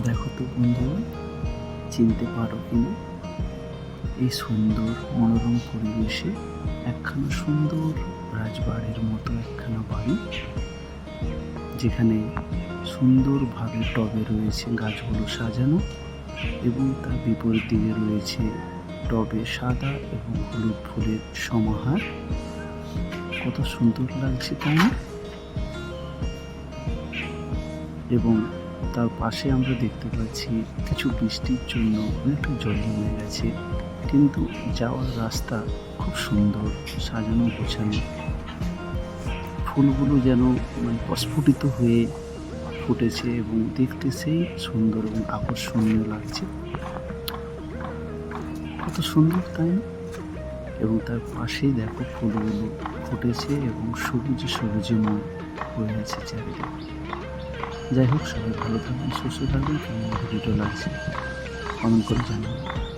দেখো তো বন্ধুরা, চিনতে পারো কিনা? এই সুন্দর মনোরম পরিবেশে একখানা সুন্দর রাজবাড়ির মতো একখানা বাড়ি, যেখানে সুন্দরভাবে টবে রয়েছে গাছগুলো সাজানো এবং তার বিপরীত দিকে রয়েছে টবে সাদা এবং হলুদ ফুলের সমাহার। কত সুন্দর লাগছে তাই না? এবং তার পাশে আমরা দেখতে পাচ্ছি কিছু বৃষ্টির জন্য অনেকটা জল জমে গেছে। কিন্তু যাওয়ার রাস্তা খুব সুন্দর, সাজানো গোছানো। ফুলগুলো যেন মানে প্রস্ফুটিত হয়ে ফুটেছে এবং দেখতে সেই সুন্দর এবং আকর্ষণীয় লাগছে। কত সুন্দর, তাই এবং তার পাশেই দেখো ফুলগুলো ফুটেছে এবং সবুজে সবুজেময় হয়ে আছে চারিদিকে। যাই হোক সবাই ভালো থাকবেন সুস্থ থাকবেন কেমন ভিডিওটা লাগছে কমেন্ট করে জানাবেন।